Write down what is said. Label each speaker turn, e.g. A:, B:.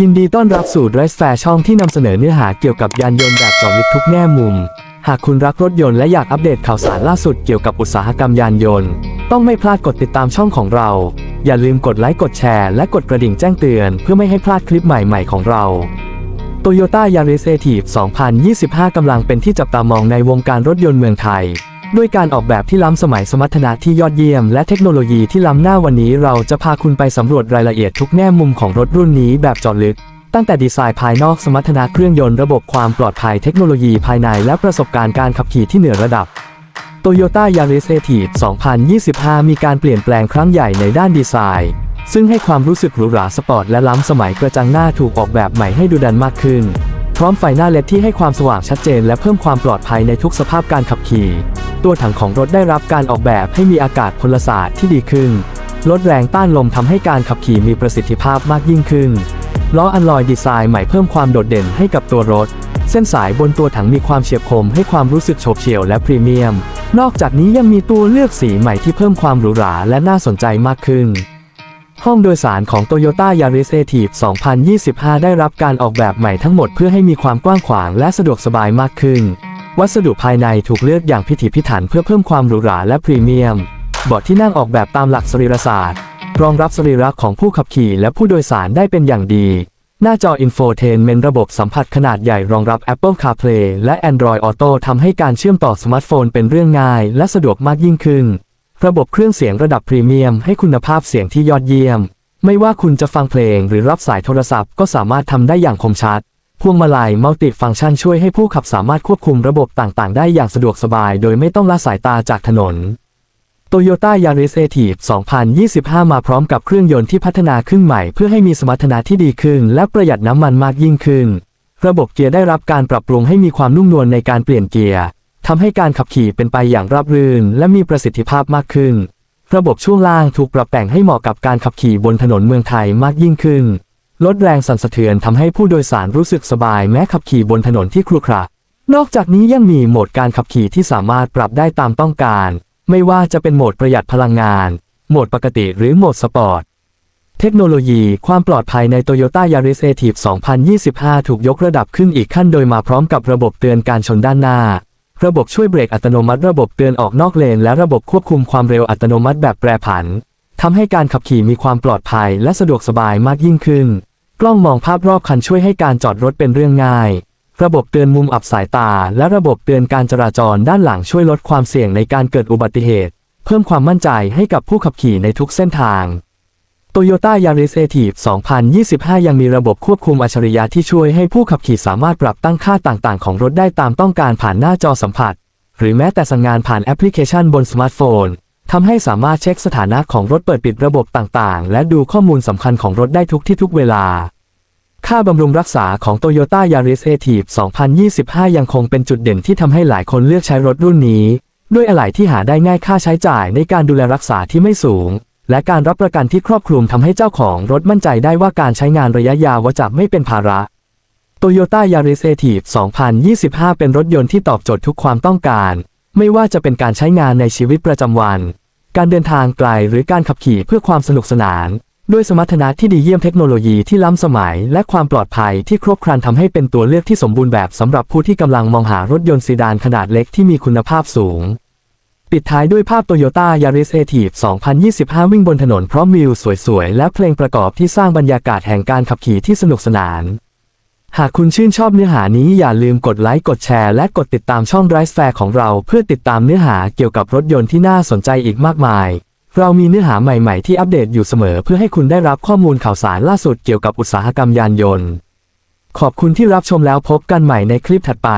A: ยินดีต้อนรับสู่ r ร s แฟร์ช่องที่นำเสนอเนื้อหาเกี่ยวกับยานยนต์แบบเจาะลึกทุกแง่มุม หากคุณรักรถยนต์และอยากอัปเดตข่าวสารล่าสุดเกี่ยวกับอุตสาหกรรมยานยนต์ ต้องไม่พลาดกดติดตามช่องของเรา อย่าลืมกดไลค์กดแชร์และกดกระดิ่งแจ้งเตือนเพื่อไม่ให้พลาดคลิปใหม่ๆของเรา Toyota Yaris a t i v e 2025 กำลังเป็นที่จับตามองในวงการรถยนต์เมืองไทย ด้วยการออกแบบที่ล้ำสมัยสมรรถนะที่ยอดเยี่ยม และเทคโนโลยีที่ล้ำหน้าวันนี้เราจะพาคุณไปสำรวจรายละเอียดทุกแง่มุมของรถรุ่นนี้แบบเจาะลึก ตั้งแต่ดีไซน์ภายนอกสมรรถนะเครื่องยนต์ระบบความปลอดภัยเทคโนโลยีภายในและประสบการณ์การขับขี่ที่เหนือระดับ Toyota Yaris a t i v e 2025 มีการเปลี่ยนแปลงครั้งใหญ่ในด้านดีไซน์ ซึ่งให้ความรู้สึกหรูหราสปอร์ตและล้ำสมัยกระจังหน้าถูกออกแบบใหม่ให้ดูดันมากขึ้น พร้อมไฟหน้าเลดที่ให้ความสว่างชัดเจน และเพิ่มความปลอดภัยในทุกสภาพการขับขี่ ตัวถังของรถได้รับการออกแบบให้มีอากาศพลศาสตร์ที่ดีขึ้น ลดแรงต้านลมทำให้การขับขี่มีประสิทธิภาพมากยิ่งขึ้น ล้ออัลลอยดีไซน์ใหม่เพิ่มความโดดเด่นให้กับตัวรถ เส้นสายบนตัวถังมีความเฉียบคมให้ความรู้สึกโฉบเฉี่ยวและพรีเมียม นอกจากนี้ยังมีตัวเลือกสีใหม่ที่เพิ่มความหรูหราและน่าสนใจมากขึ้นห้องโดยสารของ Toyota Yaris a t i v e 2025 ได้รับการออกแบบใหม่ทั้งหมดเพื่อให้มีความกว้างขวางและสะดวกสบายมากขึ้น วัสดุภายในถูกเลือกอย่างพิถีพิถันเพื่อเพิ่มความหรูหราและพรีเมียมเบาะที่นั่งออกแบบตามหลักสรีรศาสตร์ รองรับสรีระของผู้ขับขี่และผู้โดยสารได้เป็นอย่างดี หน้าจอ Infotainment ระบบสัมผัสขนาดใหญ่รองรับ Apple CarPlay และ Android Auto ทำให้การเชื่อมต่อสมาร์ทโฟนเป็นเรื่องง่ายและสะดวกมากยิ่งขึ้น ระบบเครื่องเสียงระดับพรีเมียมให้คุณภาพเสียงที่ยอดเยี่ยม ไม่ว่าคุณจะฟังเพลงหรือรับสายโทรศัพท์ก็สามารถทำได้อย่างคมชัด พวงมาลัยมัลติฟังก์ชันช่วยให้ผู้ขับสามารถควบคุมระบบต่างๆ ได้อย่างสะดวกสบาย โดยไม่ต้องละสายตาจากถนน Toyota Yaris a t i v e 2025 มาพร้อมกับเครื่องยนต์ที่พัฒนาขึ้นใหม่เพื่อให้มีสมรรถนะที่ดีขึ้น และประหยัดน้ำมันมากยิ่งขึ้น ระบบเกียร์ได้รับการปรับปรุงให้มีความนุ่มนวลในการเปลี่ยนเกียร์ทำให้การขับขี่เป็นไปอย่างราบรื่น และมีประสิทธิภาพมากขึ้น ระบบช่วงล่างถูกปรับแต่งให้เหมาะกับการขับขี่บนถนนเมืองไทยมากยิ่งขึ้น ลดแรงสั่นสะเทือนทำให้ผู้โดยสารรู้สึกสบายแม้ขับขี่บนถนนที่ครุขระนอกจากนี้ยังมีโหมดการขับขี่ที่สามารถปรับได้ตามต้องการ ไม่ว่าจะเป็นโหมดประหยัดพลังงาน โหมดปกติหรือโหมดสปอร์ต เทคโนโลยีความปลอดภัยใน Toyota Yaris a t i v e 2025 ถูกยกระดับขึ้นอีกขั้นโดยมาพร้อมกับระบบเตือนการชนด้านหน้า ระบบช่วยเบรกอัตโนมัติ ระบบเตือนออกนอกเลน และระบบควบคุมความเร็วอัตโนมัติแบบแปรผัน ทำให้การขับขี่มีความปลอดภัยและสะดวกสบายมากยิ่งขึ้น กล้องมองภาพรอบคันช่วยให้การจอดรถเป็นเรื่องง่าย ระบบเตือนมุมอับสายตา และระบบเตือนการจราจรด้านหลังช่วยลดความเสี่ยงในการเกิดอุบัติเหตุ เพิ่มความมั่นใจให้กับผู้ขับขี่ในทุกเส้นทาง Toyota Yaris a t i v e 2025 ยังมีระบบควบคุมอัจฉริยะที่ช่วยให้ผู้ขับขี่สามารถปรับตั้งค่าต่างๆ ของรถได้ตามต้องการผ่านหน้าจอสัมผัส หรือแม้แต่สั่งงานผ่านแอปพลิเคชันบนสมาร์ทโฟน ทำให้สามารถเช็คสถานะของรถเปิดปิดระบบต่างๆ และดูข้อมูลสำคัญของรถได้ทุกที่ทุกเวลา ค่าบำรุงรักษาของ Toyota Yaris a t i v e 2025 ยังคงเป็นจุดเด่นที่ทำให้หลายคนเลือกใช้รถรุ่นนี้ ด้วยอะไหล่ที่หาได้ง่ายค่าใช้จ่ายในการดูแลรักษาที่ไม่สูง และการรับประกันที่ครอบคลุมทำให้เจ้าของรถมั่นใจได้ว่าการใช้งานระยะยาวจะไม่เป็นภาระ Toyota Yaris a t i v e 2025 เป็นรถยนต์ที่ตอบโจทย์ทุกความต้องการ ไม่ว่าจะเป็นการใช้งานในชีวิตประจำวัน การเดินทางไกลหรือการขับขี่เพื่อความสนุกสนาน ด้วยสมรรถนะที่ดีเยี่ยมเทคโนโลยีที่ล้ำสมัย และความปลอดภัยที่ครบครันทำให้เป็นตัวเลือกที่สมบูรณ์แบบสำหรับผู้ที่กำลังมองหารถยนต์ซีดานขนาดเล็กที่มีคุณภาพสูง ปิดท้ายด้วยภาพ Toyota Yaris a t i v e 2025 วิ่งบนถนนพร้อมวิวสวยๆ และเพลงประกอบที่สร้างบรรยากาศแห่งการขับขี่ที่สนุกสนาน หากคุณชื่นชอบเนื้อหานี้อย่าลืมกดไลค์กดแชร์และกดติดตามช่อง r i s e Fair ของเรา เพื่อติดตามเนื้อหาเกี่ยวกับรถยนต์ที่น่าสนใจอีกมากมาย เรามีเนื้อหาใหม่ๆที่อัปเดตอยู่เสมอ เพื่อให้คุณได้รับข้อมูลข่าวสารล่าสุดเกี่ยวกับอุตสาหกรรมยานยนต์ ขอบคุณที่รับชมแล้วพบกันใหม่ในคลิปถัดไป